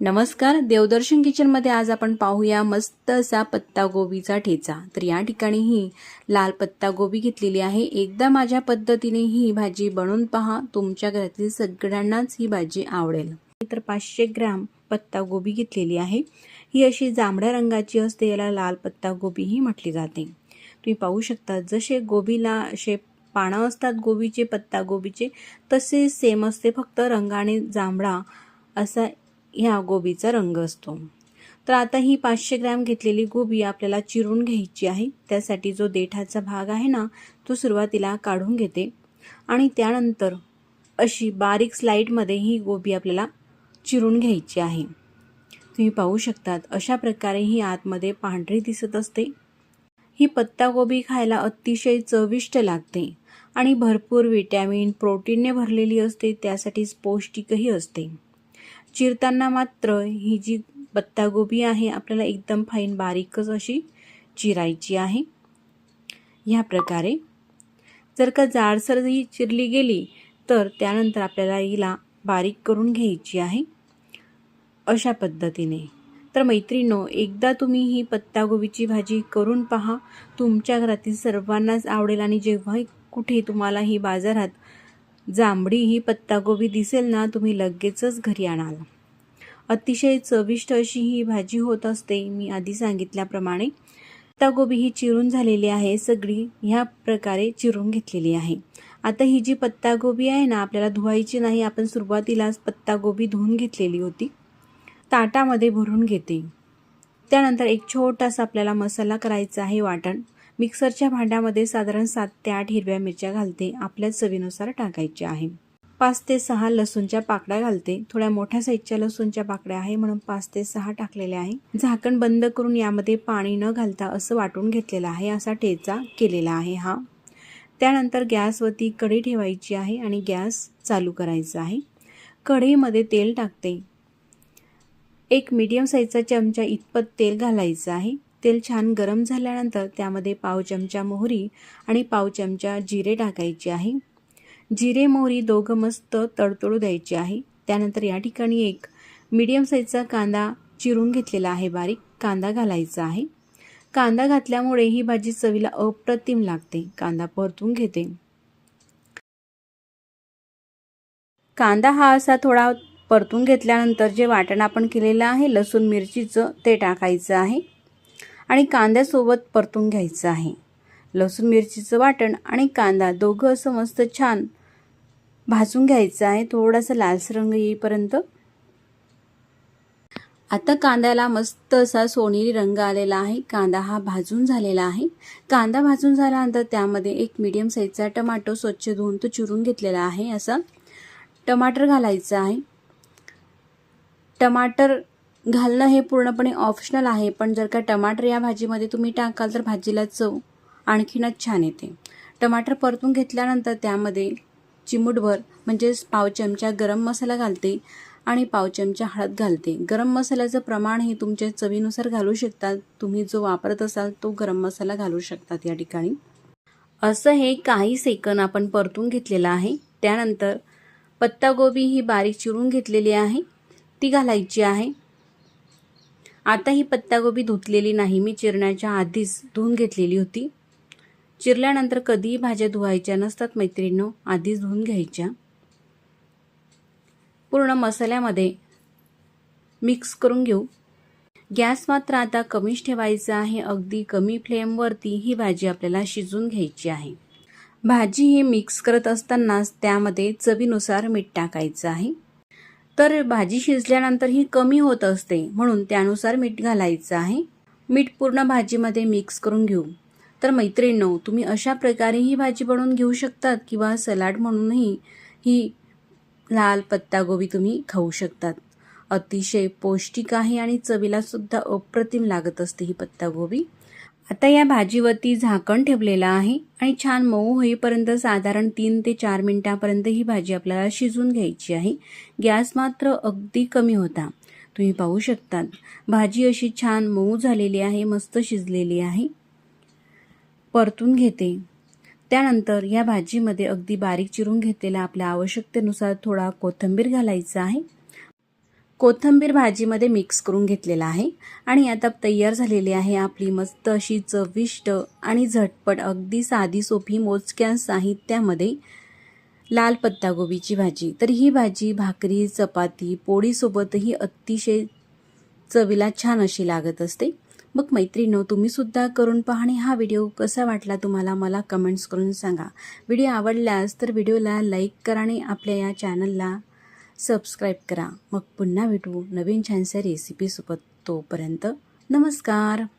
नमस्कार देवदर्शन किचनमध्ये आज आपण पाहूया मस्त असा पत्ता गोबीचा ठेचा. तर या ठिकाणी ही लाल पत्ता गोबी घेतलेली आहे. एकदा माझ्या पद्धतीने ही भाजी बनवून पहा. तुमच्या घरातील सगळ्यांनाच ही भाजी आवडेल. तर पाचशे ग्रॅम पत्ता गोबी घेतलेली आहे. ही अशी जांभळ्या रंगाची असते याला लाल पत्ता गोबीही म्हटली जाते. तुम्ही पाहू शकता जसे गोबीला असे पानं असतात गोबीचे पत्ता गोबीचे तसे सेम असते फक्त रंगाने जांभळा असा ह्या गोबीचा रंग असतो. तर आता ही पाचशे ग्रॅम घेतलेली गोबी आपल्याला चिरून घ्यायची आहे. त्यासाठी जो देठाचा भाग आहे ना तो सुरुवातीला काढून घेते. आणि त्यानंतर अशी बारीक स्लाईडमध्ये ही गोबी आपल्याला चिरून घ्यायची आहे. तुम्ही पाहू शकतात अशा प्रकारे ही आतमध्ये पांढरी दिसत असते. ही पत्तागोबी खायला अतिशय चविष्ट लागते आणि भरपूर विटॅमिन प्रोटीनने भरलेली असते त्यासाठीच पौष्टिकही असते. चिरताना मात्र ही जी पत्तागोबी आहे आपल्याला एकदम फाईन बारीकच अशी चिरायची आहे. ह्या प्रकारे जर का जाडसर ही चिरली गेली तर त्यानंतर आपल्याला हिला बारीक करून घ्यायची आहे. अशा पद्धतीने. तर मैत्रिणो एकदा तुम्ही ही पत्तागोबीची भाजी करून पहा. तुमच्या घरातील सर्वांनाच आवडेल आणि जेव्हाही कुठे तुम्हाला ही बाजारात जांभळी ही पत्तागोबी दिसेल ना तुम्ही लगेचच घरी आणाल. अतिशय चविष्ट अशी ही भाजी होत असते मी आधी सांगितल्याप्रमाणे. पत्तागोबी ही चिरून झालेली आहे सगळी ह्या प्रकारे चिरून घेतलेली आहे. आता ही जी पत्तागोबी आहे ना आपल्याला धुवायची नाही आपण सुरुवातीलाच पत्तागोबी धुवून घेतलेली होती. ताटामध्ये भरून घेते. त्यानंतर एक छोटासा आपल्याला मसाला करायचा आहे वाटण. मिक्सरच्या भांड्यामध्ये साधारण सात ते आठ हिरव्या मिरच्या घालते. आपल्या चवीनुसार टाकायच्या आहे. पाच ते सहा लसूणच्या पाकड्या घालते. थोड्या मोठ्या साईजच्या लसूणच्या पाकड्या आहे म्हणून पाच ते सहा टाकलेल्या आहे. झाकण बंद करून यामध्ये पाणी न घालता असं वाटून घेतलेलं आहे. असा ठेचा केलेला आहे हा. त्यानंतर गॅसवरती कढी ठेवायची आहे आणि गॅस चालू करायचा आहे. कढईमध्ये तेल टाकते. एक मीडियम साईजचा चमचा इतपत तेल घालायचं आहे. तेल छान गरम झाल्यानंतर त्यामध्ये पाव चमचा मोहरी आणि पाव चमचा जिरे टाकायचे आहे. जिरे मोहरी दोघं मस्त तडतडू द्यायचे आहे. त्यानंतर या ठिकाणी एक मीडियम साईजचा कांदा चिरून घेतलेला आहे. बारीक कांदा घालायचा आहे. कांदा घातल्यामुळे ही भाजी चवीला अप्रतिम लागते. कांदा परतून घेते. कांदा हा असा थोडा परतून घेतल्यानंतर जे वाटण आपण केलेलं आहे लसूण मिरचीचं ते टाकायचं आहे. आणि कांद्यासोबत परतून घ्यायचं आहे. लसूण मिरचीचं वाटण आणि कांदा दोघं असं मस्त छान भाजून घ्यायचं आहे. थोडासा लालसर रंग येईपर्यंत. आता कांद्याला मस्त असा सोनेरी रंग आलेला आहे. कांदा हा भाजून झालेला आहे. कांदा भाजून झाल्यानंतर त्यामध्ये एक मीडियम साईजचा टमाटो स्वच्छ धुवून तो चिरून घेतलेला आहे. असा टमाटर घालायचं आहे. टमाटर घालणं हे पूर्णपणे ऑप्शनल आहे पण जर का टमाटर या भाजीमध्ये तुम्ही टाकाल तर भाजीला चव आणखीनच छान येते. टमाटर परतून घेतल्यानंतर त्यामध्ये चिमूटभर म्हणजेच पाव चमचा गरम मसाला घालते आणि पाव चमचा हळद घालते. गरम मसाल्याचं प्रमाण हे तुमच्या चवीनुसार घालू शकतात तुम्ही जो वापरत असाल तो गरम मसाला घालू शकतात या ठिकाणी. असं हे काही सेकंद आपण परतून घेतलेलं आहे. त्यानंतर पत्तागोबी ही बारीक चिरून घेतलेली आहे. ती घालायची आहे. आता ही पत्तागोबी धुतलेली नाही. मी चिरण्याच्या आधीच धुवून घेतलेली होती. चिरल्यानंतर कधीही भाज्या धुवायच्या नसतात मैत्रिणींनो आधीच धुवून घ्यायच्या. पूर्ण मसाल्यामध्ये मिक्स करून घेऊ. गॅस मात्र आता कमीच ठेवायचा आहे. अगदी कमी फ्लेमवरती ही भाजी आपल्याला शिजून घ्यायची आहे. भाजी ही मिक्स करत असतानाच त्यामध्ये चवीनुसार मीठ टाकायचं आहे. तर भाजी शिजल्यानंतर ही कमी होत असते म्हणून त्यानुसार मीठ घालायचं आहे. मीठ पूर्ण भाजीमध्ये मिक्स करून घेऊ. तर मैत्रिणींनो तुम्ही अशा प्रकारे ही भाजी बनवून घेऊ शकतात किंवा सलाड म्हणूनही ही लाल पत्तागोबी तुम्ही खाऊ शकतात. अतिशय पौष्टिक आहे आणि चवीला सुद्धा अप्रतिम लागत असते ही पत्तागोबी आता या भाजीवरती झाकण ठेवलेलं आहे आणि छान मऊ होईपर्यंत साधारण तीन ते चार मिनटापर्यंत ही भाजी आपल्याला शिजून घ्यायची आहे. गॅस मात्र अगदी कमी होता. तुम्ही पाहू शकतात. भाजी अशी छान मऊ झालेली आहे मस्त शिजलेली आहे. परतून घेते. त्यानंतर या भाजीमध्ये अगदी बारीक चिरून घेतलेला आपल्या आवश्यकतेनुसार थोडा कोथिंबीर घालायचा आहे. कोथिंबीर भाजीमध्ये मिक्स करून घेतलेला आहे. आणि आता तयार झालेली आहे आपली मस्त अशी चविष्ट आणि झटपट अगदी साधी सोपी मोजक्या साहित्यामध्ये लाल पत्तागोबीची भाजी. तर ही भाजी भाकरी चपाती पोळीसोबतही अतिशय चवीला छान अशी लागत असते. मग मैत्रिणो तुम्हीसुद्धा करून पहा आणि हा व्हिडिओ कसा वाटला तुम्हाला मला कमेंट्स करून सांगा. व्हिडिओ आवडल्यास तर व्हिडिओला लाईक करा आणि आपल्या या चॅनलला सबस्क्राईब करा. मग पुन्हा भेटू नवीन छानशा रेसिपीसोबत तोपर्यंत नमस्कार.